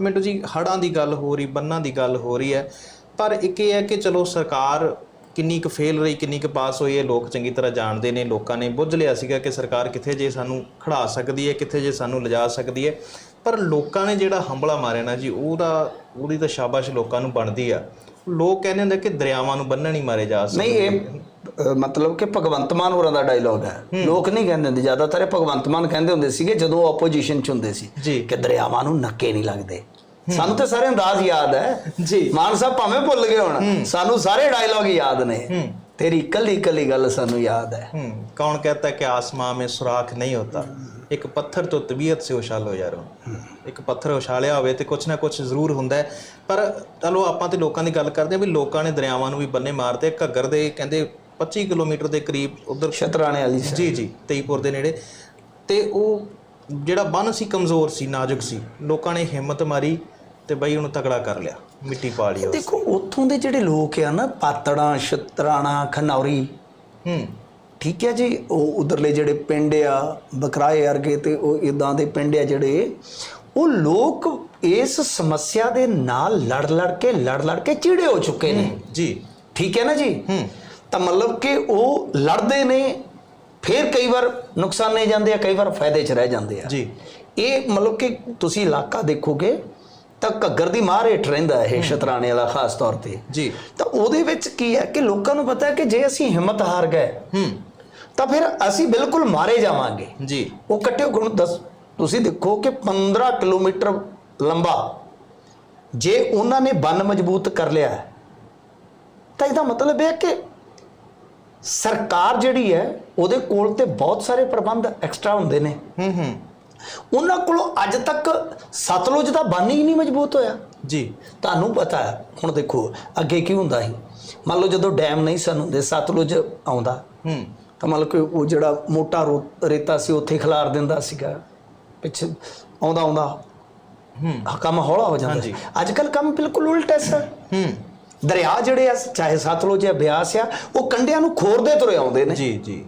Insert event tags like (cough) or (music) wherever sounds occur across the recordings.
ਮਿੰਟੂ ਜੀ ਹੜਾਂ ਦੀ ਗੱਲ ਹੋ ਰਹੀ, ਬੰਨਾਂ ਦੀ ਗੱਲ ਹੋ ਰਹੀ ਹੈ। ਪਰ ਇੱਕ ਇਹ ਹੈ ਕਿ ਚਲੋ ਸਰਕਾਰ ਕਿੰਨੀ ਕੁ ਫੇਲ ਰਹੀ, ਕਿੰਨੀ ਕੁ ਪਾਸ ਹੋਈ ਹੈ, ਲੋਕ ਚੰਗੀ ਤਰ੍ਹਾਂ ਜਾਣਦੇ ਨੇ, ਲੋਕਾਂ ਨੇ ਬੁੱਝ ਲਿਆ ਸੀਗਾ ਕਿ ਸਰਕਾਰ ਕਿੱਥੇ ਜੇ ਸਾਨੂੰ ਖੜਾ ਸਕਦੀ ਹੈ, ਕਿੱਥੇ ਜੇ ਸਾਨੂੰ ਲਿਜਾ ਸਕਦੀ ਹੈ। ਪਰ ਲੋਕਾਂ ਨੇ ਜਿਹੜਾ ਹੰਬਲਾ ਮਾਰਿਆ ਨਾ ਜੀ, ਉਹਦਾ, ਉਹਦੀ ਤਾਂ ਸ਼ਾਬਾਸ਼ ਲੋਕਾਂ ਨੂੰ ਬਣਦੀ ਆ। ਲੋਕ ਕਹਿੰਦੇ ਹੁੰਦੇ ਕਿ ਦਰਿਆਵਾਂ ਨੂੰ ਬੰਨਣ ਹੀ ਮਾਰੇ ਜਾ ਸਕਦੇ ਨਹੀਂ ਇਹ ਅ, ਮਤਲਬ ਕਿ ਭਗਵੰਤ ਮਾਨ ਹੋਰਾਂ ਦਾ ਡਾਇਲੌਗ ਹੈ। ਲੋਕ ਨਹੀਂ ਕਹਿੰਦੇ ਹੁੰਦੇ ਜ਼ਿਆਦਾਤਰ ਇਹ ਭਗਵੰਤ ਮਾਨ ਕਹਿੰਦੇ ਹੁੰਦੇ ਸੀਗੇ ਜਦੋਂ ਆਪੋਜੀਸ਼ਨ ਚ ਹੁੰਦੇ ਸੀ ਜੀ। ਕਿ ਦਰਿਆਵਾਂ ਨੂੰ ਨੱਕੇ ਨਹੀਂ ਲੱਗਦੇ। ਸਾਨੂੰ ਤੇ ਸਾਰੇ ਅੰਦਾਜ਼ ਯਾਦ ਹੈ। ਜੀ। ਮਾਨ ਸਾਹਿਬ ਭਾਵੇਂ ਭੁੱਲ ਗਏ ਹੁਣ ਸਾਨੂੰ ਸਾਰੇ ਡਾਇਲੌਗ ਯਾਦ ਨੇ। ਕੱਲੀ ਕੱਲੀ ਗੱਲ ਸਾਨੂੰ ਯਾਦ ਹੈ हम्म कौन कहता है कि आसमां में सुराख नहीं होता ਇੱਕ ਪੱਥਰ ਤੋਂ ਤਬੀਅਤ ਸੇ ਉਛਾਲੋ ਯਾਰੋ ਇੱਕ ਪੱਥਰ ਉਛਾਲਿਆ ਹੋਵੇ ਤੇ ਕੁਛ ਨਾ ਕੁਛ ਜ਼ਰੂਰ ਹੁੰਦਾ ਹੈ ਪਰ ਚਲੋ ਆਪਾਂ ਤੇ ਲੋਕਾਂ ਦੀ ਗੱਲ ਕਰਦੇ ਆ ਵੀ ਲੋਕਾਂ ਨੇ ਦਰਿਆਵਾਂ ਨੂੰ ਵੀ ਬੰਨੇ ਮਾਰਦੇ ਘੱਗਰ ਦੇ ਕਹਿੰਦੇ 25 ਕਿਲੋਮੀਟਰ ਦੇ ਕਰੀਬ ਉਧਰ ਸ਼ਤਰਾਣੇ ਵਾਲੀ side। ਜੀ ਜੀ ਤੇਈਪੁਰ ਦੇ ਨੇੜੇ ਤੇ ਉਹ ਜਿਹੜਾ ਬੰਨ ਸੀ ਕਮਜ਼ੋਰ ਸੀ ਨਾਜ਼ੁਕ ਸੀ ਲੋਕਾਂ ਨੇ ਹਿੰਮਤ ਮਾਰੀ ਤੇ ਬਈ ਉਹਨੂੰ ਤਕੜਾ ਕਰ ਲਿਆ ਮਿੱਟੀ ਪਾ ਲਈ ਉਸ ਦੇਖੋ ਉੱਥੋਂ ਦੇ ਜਿਹੜੇ ਲੋਕ ਆ ਨਾ ਪਾਤੜਾਂ ਛਤਰਾਣਾ ਖਨੌਰੀ। ਹੂੰ। ਠੀਕ ਹੈ ਜੀ ਉਹ ਉਧਰਲੇ ਜਿਹੜੇ ਪਿੰਡ ਆ ਬਕਰਾਏ ਵਰਗੇ ਤੇ ਉਹ ਇਦਾਂ ਦੇ ਪਿੰਡ ਆ ਜਿਹੜੇ ਉਹ ਲੋਕ ਇਸ ਸਮੱਸਿਆ ਦੇ ਨਾਲ ਲੜ ਲੜ ਕੇ ਲੜ ਲੜ ਕੇ ਚਿੜੇ ਹੋ ਚੁੱਕੇ ਨੇ। ਜੀ। ਠੀਕ ਹੈ ਨਾ ਜੀ? ਹੂੰ। ਤਾਂ ਮਤਲਬ ਕਿ ਉਹ ਲੜਦੇ ਨੇ ਫਿਰ ਕਈ ਵਾਰ ਨੁਕਸਾਨੇ ਜਾਂਦੇ ਆ ਕਈ ਵਾਰ ਫਾਇਦੇ 'ਚ ਰਹਿ ਜਾਂਦੇ ਆ। ਜੀ। ਇਹ ਮਤਲਬ ਕਿ ਤੁਸੀਂ ਇਲਾਕਾ ਦੇਖੋਗੇ ਤਾਂ ਘੱਗਰ ਦੀ ਮਾਰ ਹੇਠ ਰਹਿੰਦਾ ਇਹ ਸ਼ਤਰਾਣੇ ਵਾਲਾ ਖਾਸ ਤੌਰ ਤੇ। ਜੀ। ਤਾਂ ਉਹਦੇ ਵਿੱਚ ਕੀ ਹੈ ਕਿ ਲੋਕਾਂ ਨੂੰ ਪਤਾ ਹੈ ਕਿ ਜੇ ਅਸੀਂ ਹਿੰਮਤ ਹਾਰ ਗਏ ਹੂੰ। ਤਾਂ ਫਿਰ ਅਸੀਂ ਬਿਲਕੁਲ ਮਾਰੇ ਜਾਵਾਂਗੇ। ਜੀ। ਉਹ ਕੱਟਿਓ ਗੁਣ ਦੱਸ ਤੁਸੀਂ ਦੇਖੋ ਕਿ 15 ਕਿਲੋਮੀਟਰ ਲੰਬਾ ਜੇ ਉਹਨਾਂ ਨੇ ਬੰਨ ਮਜ਼ਬੂਤ ਕਰ ਲਿਆ ਤਾਂ ਇਹਦਾ ਮਤਲਬ ਇਹ ਹੈ ਕਿ ਸਰਕਾਰ ਜਿਹੜੀ ਹੈ ਉਹਦੇ ਕੋਲ ਤੇ ਬਹੁਤ ਸਾਰੇ ਪ੍ਰਬੰਧ ਐਕਸਟਰਾ ਹੁੰਦੇ ਨੇ। ਹੂੰ ਹੂੰ। ਉਹਨਾਂ ਕੋਲੋਂ ਅੱਜ ਤੱਕ ਸਤਲੁਜ ਦਾ ਬੰਨ ਹੀ ਨਹੀਂ ਮਜ਼ਬੂਤ ਹੋਇਆ। ਜੀ। ਤੁਹਾਨੂੰ ਪਤਾ ਹੈ ਹੁਣ ਦੇਖੋ ਅੱਗੇ ਕੀ ਹੁੰਦਾ ਸੀ? ਮੰਨ ਲਓ ਜਦੋਂ ਡੈਮ ਨਹੀਂ ਸਨ ਹੁੰਦੇ ਸਤਲੁਜ ਆਉਂਦਾ। ਹੂੰ। ਤਾਂ ਮਤਲਬ ਕਿ ਉਹ ਜਿਹੜਾ ਮੋਟਾ ਰੋ- ਰੇਤਾ ਸੀ ਉੱਥੇ ਖਿਲਾਰ ਦਿੰਦਾ ਸੀਗਾ। ਪਿੱਛੇ ਆਉਂਦਾ ਆਉਂਦਾ। ਹੂੰ। ਕੰਮ ਹੌਲਾ ਹੋ ਜਾਂਦਾ ਸੀ। ਅੱਜ ਕੱਲ ਕੰਮ ਬਿਲਕੁਲ ਉਲਟ ਹੈ ਸਰ। ਹੂੰ। ਦਰਿਆ ਜਿਹੜੇ ਆ ਚਾਹੇ ਸਤਲੁਜ ਜਾਂ ਬਿਆਸ ਆ ਉਹ ਕੰਡਿਆਂ ਨੂੰ ਖੋਰਦੇ ਤੁਰੇ ਆਉਂਦੇ ਨੇ। ਜੀ ਜੀ।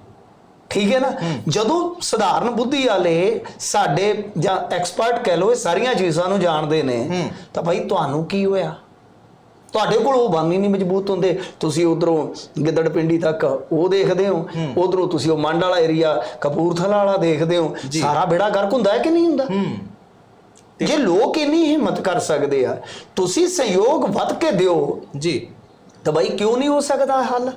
ਠੀਕ ਹੈ ਨਾ? ਜਦੋਂ ਸਧਾਰਨ ਬੁੱਧੀ ਵਾਲੇ ਸਾਡੇ ਜਾਂ ਐਕਸਪਰਟ ਕਹਿ ਲਓ ਇਹ ਸਾਰੀਆਂ ਚੀਜ਼ਾਂ ਨੂੰ ਜਾਣਦੇ ਨੇ ਤਾਂ ਭਾਈ ਤੁਹਾਨੂੰ ਕੀ ਹੋਇਆ? ਤੁਹਾਡੇ ਕੋਲ ਉਹ ਬੰਨ ਨਹੀਂ ਮਜ਼ਬੂਤ ਹੁੰਦੇ। ਤੁਸੀਂ ਉਧਰੋਂ ਗਿੱਦੜ ਪਿੰਡੀ ਤੱਕ ਉਹ ਦੇਖਦੇ ਹੋ। ਉਧਰੋਂ ਤੁਸੀਂ ਉਹ ਮੰਡ ਵਾਲਾ ਏਰੀਆ ਕਪੂਰਥਲਾ ਵਾਲਾ ਦੇਖਦੇ ਹੋ। ਸਾਰਾ ਬੇੜਾ ਗਰਕ ਹੁੰਦਾ ਹੈ ਕਿ ਨਹੀਂ ਹੁੰਦਾ? ਜੇ ਲੋਕ ਇੰਨੀ ਹਿੰਮਤ ਕਰ ਸਕਦੇ ਆ ਤੁਸੀਂ ਸਹਿਯੋਗ ਵੱਧ ਕੇ ਦਿਓ। ਜੀ। ਤਾਂ ਭਾਈ ਕਿਉਂ ਨਹੀਂ ਹੋ ਸਕਦਾ ਹੱਲ?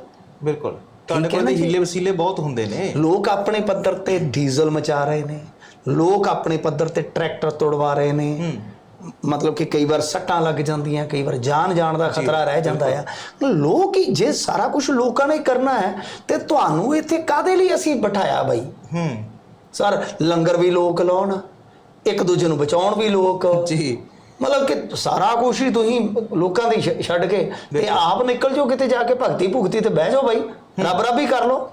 ਬਿਲਕੁਲ। ਤੁਹਾਡੇ ਕੋਲ ਤੇ? ਹੀਲੇ ਵਸੀਲੇ ਬਹੁਤ ਹੁੰਦੇ ਨੇ। ਲੋਕ ਆਪਣੇ ਪੱਧਰ ਤੇ ਡੀਜ਼ਲ ਮਚਾ ਰਹੇ ਨੇ। ਲੋਕ ਆਪਣੇ ਪੱਧਰ ਤੇ ਟਰੈਕਟਰ ਤੋੜਵਾ ਰਹੇ ਨੇ। ਮਤਲਬ ਕਿ ਕਈ ਵਾਰ ਸੱਟਾਂ ਲੱਗ ਜਾਂਦੀਆਂ ਕਈ ਵਾਰ ਜਾਨ ਜਾਣ ਦਾ ਖਤਰਾ ਰਹਿ ਜਾਂਦਾ ਆ। ਲੋਕ ਹੀ ਜੇ ਸਾਰਾ ਕੁਝ ਲੋਕਾਂ ਨੇ ਕਰਨਾ ਹੈ ਤੇ ਤੁਹਾਨੂੰ ਇੱਥੇ ਕਾਦੇ ਲਈ ਅਸੀਂ ਬਿਠਾਇਆ ਬਾਈ? ਹੂੰ। ਸਰ ਲੰਗਰ ਵੀ ਲੋਕ ਲਾਉਣ ਇੱਕ ਦੂਜੇ ਨੂੰ ਬਚਾਉਣ ਵੀ ਲੋਕ। ਜੀ। ਮਤਲਬ ਕਿ ਸਾਰਾ ਕੁਛ ਹੀ ਤੁਸੀਂ ਲੋਕਾਂ ਦੀ ਛ- ਛੱਡ ਕੇ ਤੇ ਆਪ ਨਿਕਲ ਜਾਓ ਕਿਤੇ ਜਾ ਕੇ ਭਗਤੀ ਭੁਗਤੀ ਤੇ ਬਹਿ ਜਾਓ ਬਾਈ। ਰੱਬ ਰੱਬ ਹੀ ਕਰ ਲਓ।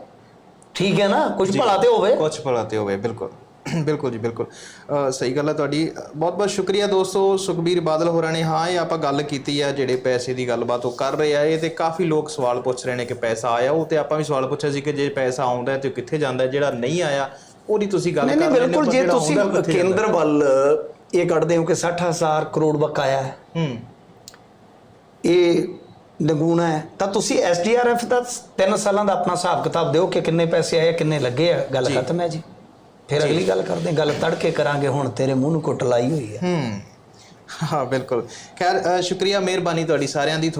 ਠੀਕ ਹੈ ਨਾ? ਕੁਝ ਭਲਾ ਤੇ ਹੋਵੇ। ਕੁਝ ਭਲਾ ਤੇ ਹੋਵੇ ਬਿਲਕੁਲ। (clears throat) ਬਿਲਕੁਲ ਜੀ ਬਿਲਕੁਲ। ਅ, ਸਹੀ ਗੱਲ ਹੈ ਤੁਹਾਡੀ। ਬਹੁਤ ਬਹੁਤ ਸ਼ੁਕਰੀਆ ਦੋਸਤੋ ਸੁਖਬੀਰ ਬਾਦਲ ਹੋਰਾਂ ਨੇ। ਹਾਂ ਇਹ ਆਪਾਂ ਗੱਲ ਕੀਤੀ ਆ ਜਿਹੜੇ ਪੈਸੇ ਦੀ ਗੱਲਬਾਤ ਉਹ ਕਰ ਰਹੇ ਆ ਇਹ ਤੇ ਕਾਫੀ ਲੋਕ ਸਵਾਲ ਪੁੱਛ ਰਹੇ ਨੇ ਕਿ ਪੈਸਾ ਆਇਆ ਉਹ ਤੇ ਆਪਾਂ ਵੀ ਸਵਾਲ ਪੁੱਛਿਆ ਸੀ ਕਿ ਜੇ ਪੈਸਾ ਆਉਂਦਾ ਹੈ ਤੇ ਉਹ ਕਿੱਥੇ ਜਾਂਦਾ ਹੈ ਜਿਹੜਾ ਨਹੀਂ ਆਇਆ ਉਹਦੀ ਤੁਸੀਂ ਗੱਲ ਕਰ ਨਹੀਂ ਰਹੇ ਬਿਲਕੁਲ ਜੇ ਤੁਸੀਂ ਕੇਂਦਰ ਵੱਲ ਇਹ ਕੱਢਦੇ ਹੋ ਕਿ 60000 ਕਰੋੜ ਬਕਾਇਆ ਹੈ। ਹੂੰ। ਇਹ ਨਗੂਣਾ ਹੈ। ਤਾਂ ਤੁਸੀਂ ਐਸਡੀਆਰਐਫ ਦਾ 3 ਸਾਲਾਂ ਦਾ ਆਪਣਾ ਹਿਸਾਬ ਕਿਤਾਬ ਦਿਓ ਕਿ ਕਿੰਨੇ ਪੈਸੇ ਆਏ ਕਿੰਨੇ ਲੱਗੇ ਆ। ਗੱਲ ਖਤਮ ਹੈ ਜੀ। ਫਿਰ ਅਗਲੀ ਗੱਲ ਕਰਦੇ ਗੱਲ ਤੜਕੇ ਕਰਾਂਗੇ। ਹੁਣ ਤੇਰੇ ਮੂੰਹ ਨੂੰ ਕੁੱਟ ਲਾਈ ਹੋਈ ਹੈ। ਹੂੰ। ਹਾਂ ਬਿਲਕੁਲ। ਖੈਰ ਅ, ਸ਼ੁਕਰੀਆ ਮਿਹਰਬਾਨੀ ਤੁਹਾਡੀ ਸਾਰਿਆਂ ਦੀ।